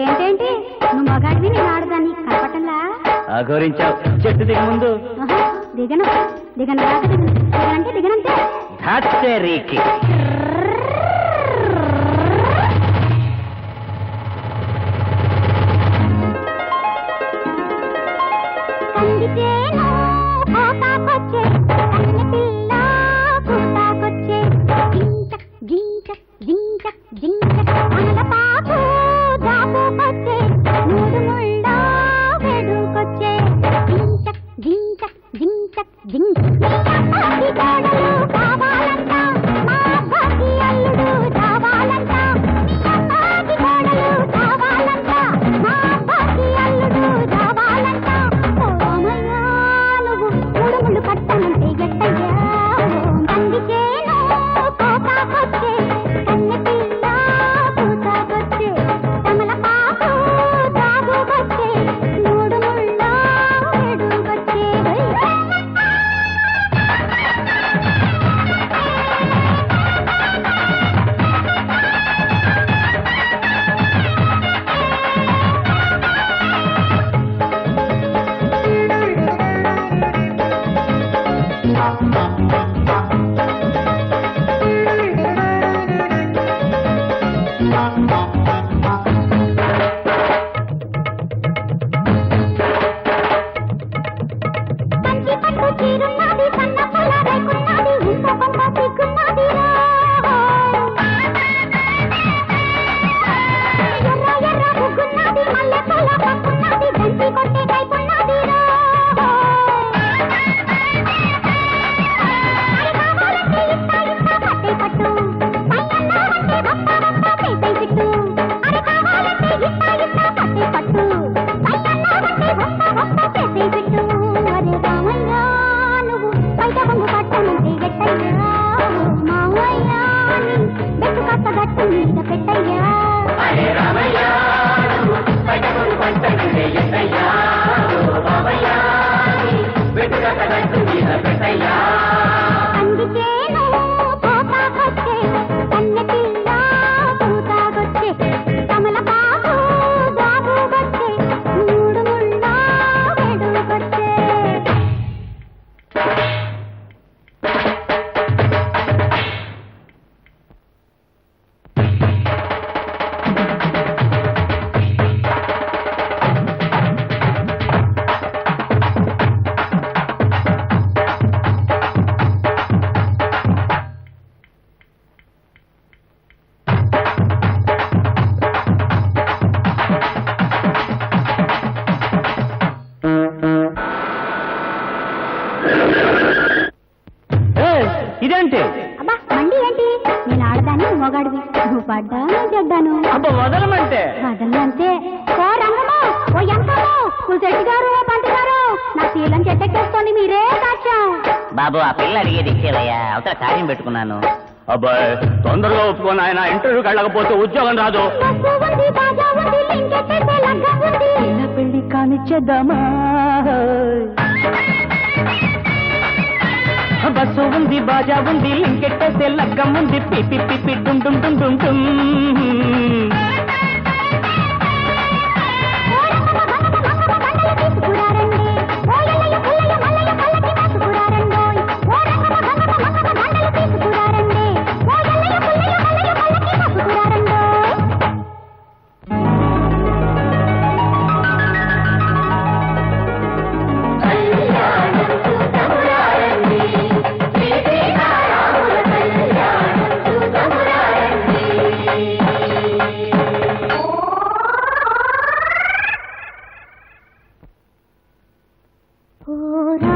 ఏంటంటే నువ్వు మగాడివి నేను ఆడదాన్ని. కనపట్టంలా అఘోరించావు చెట్టు దిగ ముందు. దిగను. దిగను దిగనంటే దిగనంతే. ಕಡೆ ಸುಗಿದ వాడివి నువ్వు పడ్డాను మీరే కాచాం బాబు ఆ పిల్ల అడిగేది ఇచ్చేవయ్యా. అవతల కార్యం పెట్టుకున్నాను. అబ్బాయి తొందరగా ఒప్పుకొని ఆయన ఇంటర్వ్యూకి వెళ్ళకపోతే ఉద్యోగం రాదు. పెళ్ళి కానిచ్చేద్దామా? బాజా ఉంది లింకెట్టేసే లగ్గం ఉంది పిపి పిపి డుమ్ డుమ్ డుమ్ డుమ్ డుమ్ Oh,